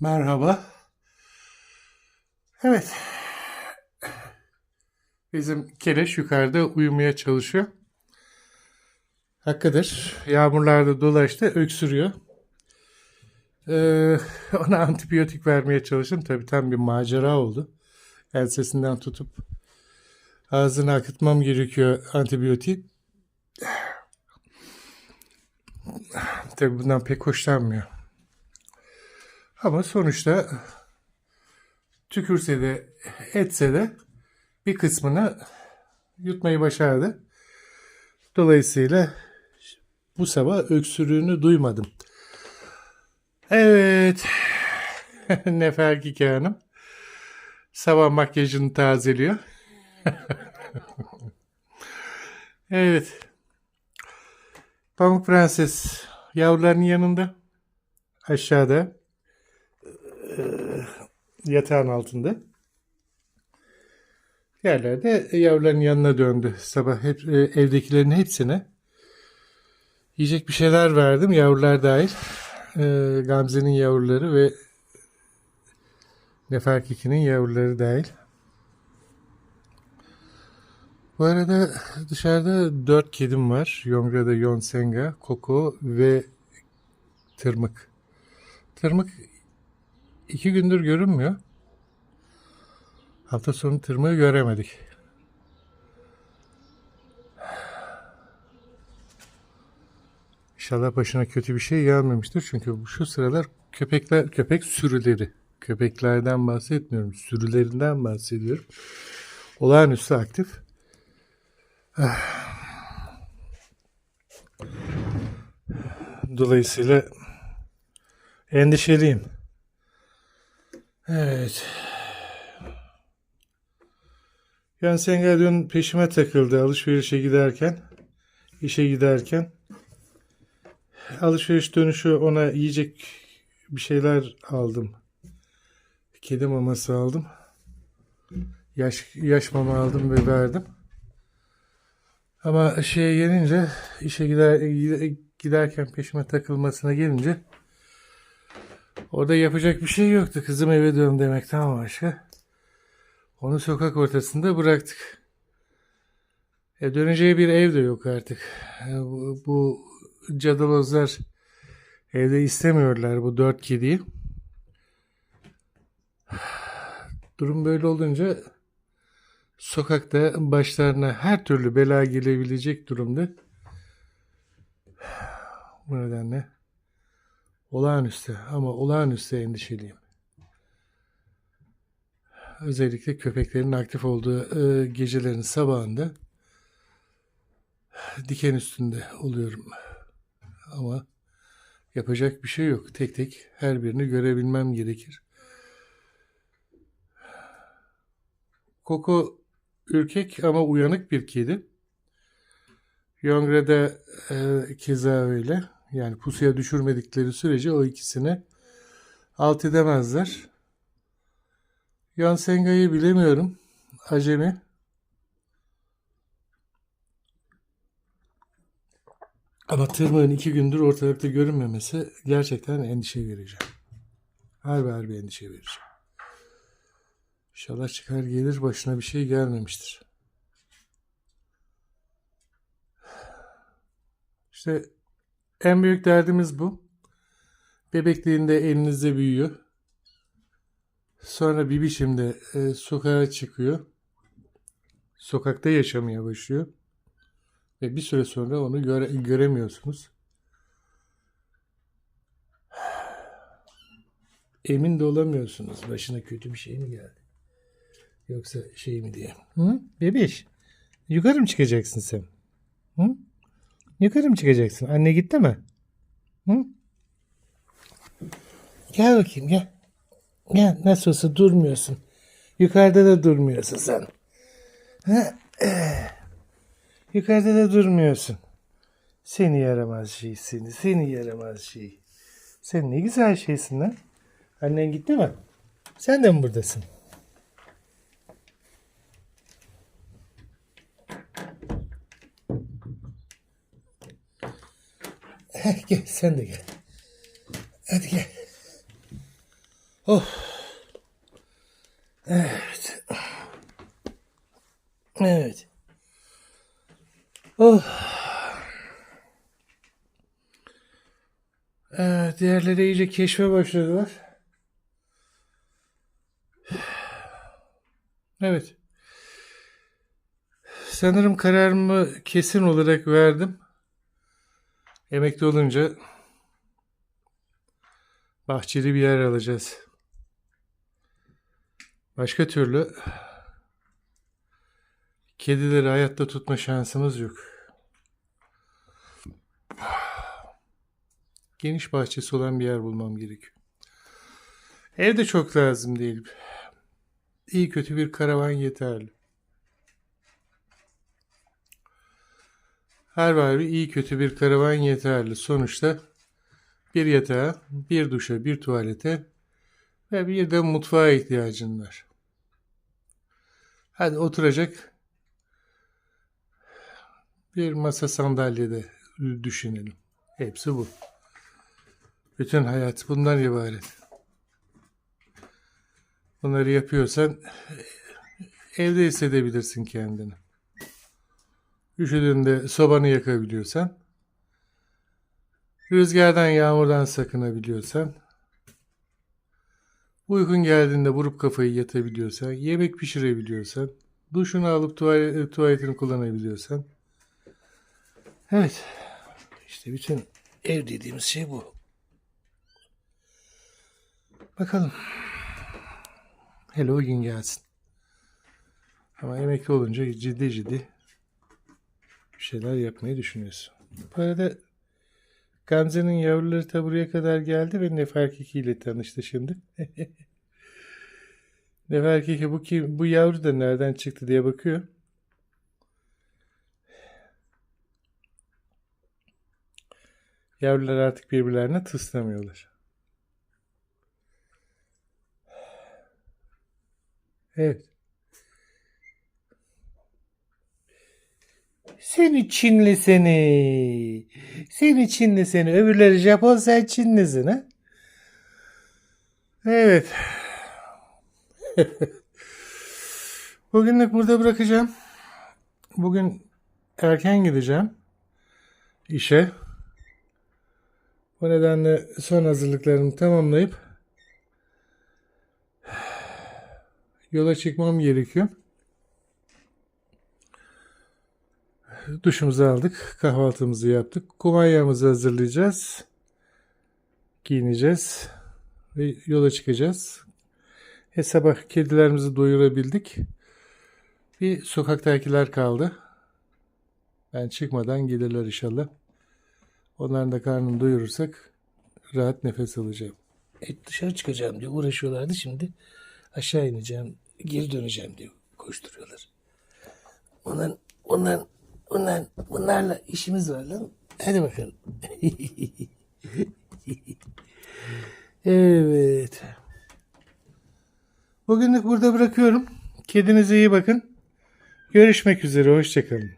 Merhaba. Evet. Bizim keleş yukarıda uyumaya çalışıyor. Hakkıdır. Yağmurlarda dolaştı, öksürüyor. Ee, ona antibiyotik vermeye çalıştım. Tabii tam bir macera oldu. Ensesinden tutup ağzına akıtmam gerekiyor antibiyotik. Tabii bundan pek hoşlanmıyor. Ama sonuçta tükürse de etse de bir kısmını yutmayı başardı. Dolayısıyla bu sabah öksürüğünü duymadım. Evet. Neferkike Hanım. Sabah makyajını tazeliyor. evet. Pamuk Prenses yavruların yanında. Aşağıda. Eee, yatağın altında. Yerlerde yavruların yanına döndü. Sabah hep, e, evdekilerin hepsine yiyecek bir şeyler verdim. Yavrular dahil. Eee, Gamze'nin yavruları ve Neferkiki'nin yavruları dahil. Bu arada dışarıda dört kedim var. Yongra'da Yonsenga, Koko ve Tırmık. Tırmık iki gündür görünmüyor. Hafta sonu tırmığı göremedik. İnşallah başına kötü bir şey gelmemiştir. Çünkü şu sıralar köpekler, köpek sürüleri, köpeklerden bahsetmiyorum, sürülerinden bahsediyorum. Olağanüstü aktif. Dolayısıyla endişeliyim. Evet. Yansenga dün peşime takıldı alışverişe giderken, işe giderken. Alışveriş dönüşü ona yiyecek bir şeyler aldım. Kedi maması aldım. Yaş, yaş mama aldım ve verdim. Ama şeye gelince, işe gider, giderken peşime takılmasına gelince orada yapacak bir şey yoktu. Kızım eve dön demekten başka. Onu sokak ortasında bıraktık. E, döneceği bir ev de yok artık. E, bu, bu cadalozlar evde istemiyorlar bu dört kediyi. Durum böyle olunca sokakta başlarına her türlü bela gelebilecek durumda. Bu nedenle olağanüstü ama olağanüstü endişeliyim. Özellikle köpeklerin aktif olduğu e, gecelerin sabahında diken üstünde oluyorum. Ama yapacak bir şey yok. Tek tek her birini görebilmem gerekir. Koko ürkek ama uyanık bir kedi. Yongre'de e, keza öyle. Yani pusuya düşürmedikleri sürece o ikisini alt edemezler. Yansenga'yı bilemiyorum. Acemi. Ama tırmığın iki gündür ortalıkta görünmemesi gerçekten endişe verici. Harbi harbi endişe verici. İnşallah çıkar gelir başına bir şey gelmemiştir. İşte en büyük derdimiz bu. Bebekliğinde elinizde büyüyor. Sonra bir biçimde e, sokağa çıkıyor. Sokakta yaşamaya başlıyor. Ve bir süre sonra onu göre, göremiyorsunuz. Emin de olamıyorsunuz. Başına kötü bir şey mi geldi? Yoksa şey mi diye. Hı? Bebiş. Yukarı mı çıkacaksın sen? Hı? Yukarı mı çıkacaksın? Anne gitti mi? Hı? Gel bakayım gel. Gel nasıl olsa durmuyorsun. Yukarıda da durmuyorsun sen. Ha? Yukarıda da durmuyorsun. Seni yaramaz şey seni. Seni yaramaz şey. Sen ne güzel şeysin lan. Annen gitti mi? Sen de mi buradasın? Gel sen de gel. Hadi gel. Oh. Evet. Evet. Oh. Evet, diğerleri iyice keşfe başladılar. Evet. Sanırım kararımı kesin olarak verdim. Emekli olunca bahçeli bir yer alacağız. Başka türlü kedileri hayatta tutma şansımız yok. Geniş bahçesi olan bir yer bulmam gerekiyor. Ev de çok lazım değil. İyi kötü bir karavan yeterli. Her var bir iyi kötü bir karavan yeterli. Sonuçta bir yatağa, bir duşa, bir tuvalete ve bir de mutfağa ihtiyacın var. Hadi oturacak bir masa sandalyede düşünelim. Hepsi bu. Bütün hayat bundan ibaret. Bunları yapıyorsan evde hissedebilirsin kendini. Üşüdüğünde sobanı yakabiliyorsan, rüzgardan yağmurdan sakınabiliyorsan, uykun geldiğinde vurup kafayı yatabiliyorsan, yemek pişirebiliyorsan, duşunu alıp tuvalet, tuvaletini kullanabiliyorsan. Evet, işte bütün ev dediğimiz şey bu. Bakalım. Hele o gün gelsin. Ama emekli olunca ciddi ciddi bir şeyler yapmayı düşünüyorsun. Bu arada Gamze'nin yavruları da buraya kadar geldi ve Neferkiki ile tanıştı şimdi. Neferkiki bu kim? Bu yavru da nereden çıktı diye bakıyor. Yavrular artık birbirlerine tıslamıyorlar. Evet. Seni Çinli seni. Seni Çinli seni. Öbürleri Japon sen Çinlisin ha? Evet. Bugünlük burada bırakacağım. Bugün erken gideceğim işe. O nedenle son hazırlıklarımı tamamlayıp yola çıkmam gerekiyor. Duşumuzu aldık, kahvaltımızı yaptık. Kumanyamızı hazırlayacağız. Giyineceğiz ve yola çıkacağız. E sabah kedilerimizi doyurabildik. Bir sokaktakiler kaldı. Ben çıkmadan gelirler inşallah. Onların da karnını doyurursak rahat nefes alacağım. E, dışarı çıkacağım diye uğraşıyorlardı şimdi. Aşağı ineceğim, geri döneceğim diye koşturuyorlar. Onların, onların, onların, bunlarla işimiz var lan. Hadi bakalım. evet. Bugünlük burada bırakıyorum. Kedinize iyi bakın. Görüşmek üzere. Hoşçakalın.